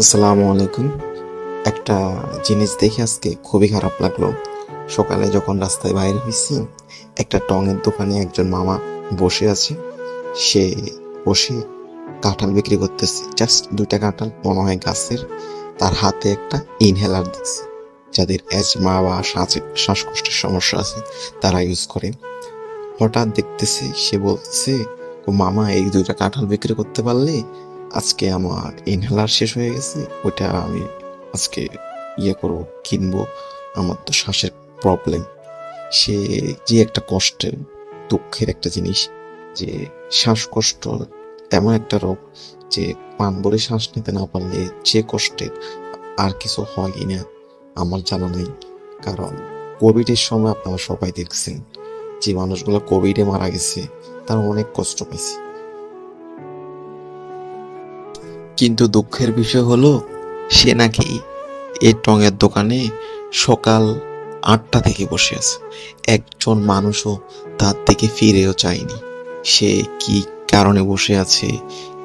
আসসালামু আলাইকুম। একটা জিনিস দেখে আজকে খুবই খারাপ লাগল। সকালে যখন রাস্তায় বাইরে হয়েছি, একটা টঙের দোকানে একজন মামা বসে আছে। সে বসে কাঁঠাল বিক্রি করতেছে। জাস্ট দুইটা কাঁঠাল, মনে হয় গাছের। তার হাতে একটা ইনহেলার দিচ্ছে যাদের অ্যাজমা বা শ্বাস- শ্বাসকষ্টের সমস্যা আছে, তারা ইউজ করে। হঠাৎ দেখতেছি, সে বলতেছে, ও মামা, এই দুইটা কাঁঠাল বিক্রি করতে পারলে আজকে আমার ইনহেলার শেষ হয়ে গেছে, ওইটা আমি আজকে ইয়ে করব, কিনবো। আমার তো শ্বাসের প্রবলেম সে যে একটা কষ্টের, দুঃখের একটা জিনিস, যে শ্বাসকষ্ট এমন একটা রোগ, যে পান বলে শ্বাস নিতে না পারলে যে কষ্টের, আর কিছু হয় না আমার জানা নেই। কারণ কোভিডের সময় আপনারা সবাই দেখছেন, যে মানুষগুলো কোভিডে মারা গেছে, তারা অনেক কষ্ট পাইছে। কিন্তু দুঃখের বিষয় হলো, সে নাকি এই টঙের দোকানে সকাল আটটা থেকে বসে আছে। একজন মানুষও তার দিকে ফিরেও চায়নি। সে কি কারণে বসে আছে,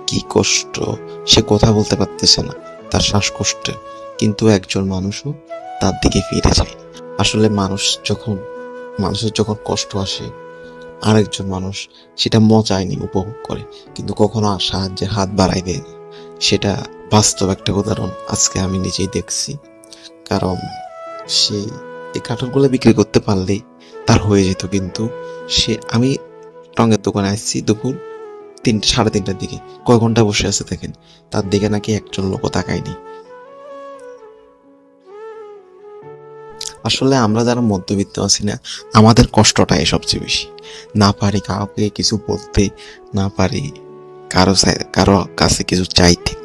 কি কষ্ট, সে কথা বলতে পারতেছে না, তার শ্বাসকষ্টে কিন্তু একজন মানুষও তার দিকে ফিরে যায়নি আসলে মানুষ যখন, মানুষের যখন কষ্ট আসে, আরেকজন মানুষ সেটা মজায়নি উপভোগ করে, কিন্তু কখনো সাহায্যের হাত বাড়াই দেয় না সেটা বাস্তব একটা উদাহরণ আজকে আমি নিজেই দেখছি। কারণ সে এই কাঠলগুলো বিক্রি করতে পারলেই তার হয়ে যেত কিন্তু সে আমি টঙ্গের দোকানে আসছি দুপুর তিনটে, সাড়ে তিনটার দিকে। কয় ঘণ্টা বসে আছে দেখেন? তার দিকে নাকি একজন লোকও তাকায়নি। আসলে আমরা যারা মধ্যবিত্ত আছি না, আমাদের কষ্টটাই সবচেয়ে বেশি। না পারি কাউকে কিছু বলতে, না পারি কারও কারও কাছে কিছু চাইতে।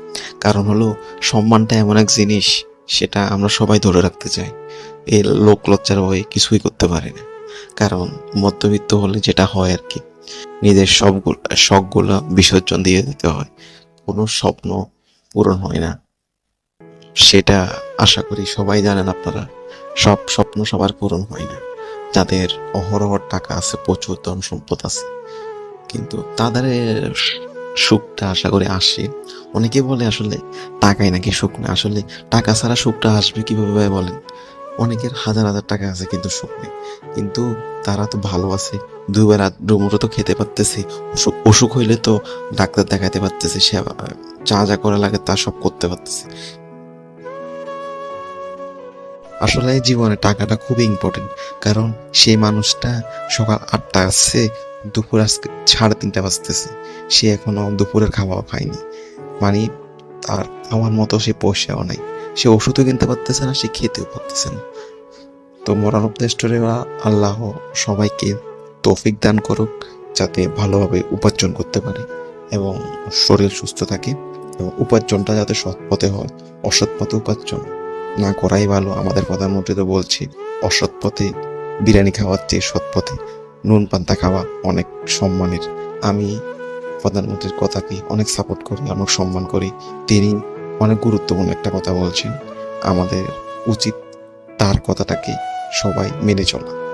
কারণ হলো সম্মানটা এমন এক জিনিস, সেটা আমরা সবাই ধরে রাখতে চাই। এই লোক লজ্জার ভয়ে কিছুই করতে পারি না। কারণ মধ্যবিত্ত হলে যেটা হয় আর কি, নিজের সবগুলো, শখগুলো বিসর্জন দিয়ে দিতে হয়। কোনো স্বপ্ন পূরণ হয় না। সেটা আশা করি সবাই জানেন আপনারা, সব স্বপ্ন সবার পূরণ হয় না। যাদের অহরহ টাকা আছে, প্রচুর ধন সম্পদ আছে। কিন্তু তাদের সুখটা আশা করে আসে। অনেকে বলে আসলে টাকাই নাকি সুখ না। আসলে টাকা ছাড়া সুখটা আসবে কীভাবে বলেন? অনেকের হাজার হাজার টাকা আছে কিন্তু সুখ নেই। কিন্তু তারা তো ভালো আছে। দুবেলা ডুমুরো তো খেতে পারতেছে। অসুখ হইলে তো ডাক্তার দেখাতে পারতেছে, সে যা যা করা লাগে তা সব করতে পারতেছে। আসলে জীবনে টাকাটা খুবই ইম্পর্টেন্ট কারণ সেই মানুষটা সকাল আটটা আসছে দুপুর আজকে সাড়ে তিনটা বাজতেছে। সে এখনও দুপুরের খাওয়াও খায়নি মানে তার, আমার মতো সে পয়সাও নাই। সে ওষুধও কিনতে পারতেছে না, সে খেতেও পারতেছে না। তো মরার উদ্দেশ্যরে আল্লাহ সবাইকে তৌফিক দান করুক, যাতে ভালোভাবে উপার্জন করতে পারে এবং শরীর সুস্থ থাকে এবং উপার্জনটা যাতে সৎ পথে হয়, অসৎ পথে উপার্জন না করাই ভালো। আমাদের প্রধানমন্ত্রী তো বলছে, অসৎ পথে বিরিয়ানি খাওয়ার চেয়ে সৎ পথে নুন পান্তা খাওয়া অনেক সম্মানের। আমি প্রধানমন্ত্রীর কথাকে অনেক সাপোর্ট করি, অনেক সম্মান করি। তিনি অনেক গুরুত্বপূর্ণ একটা কথা বলছেন। আমাদের উচিত তার কথাটাকে সবাই মেনে চলা।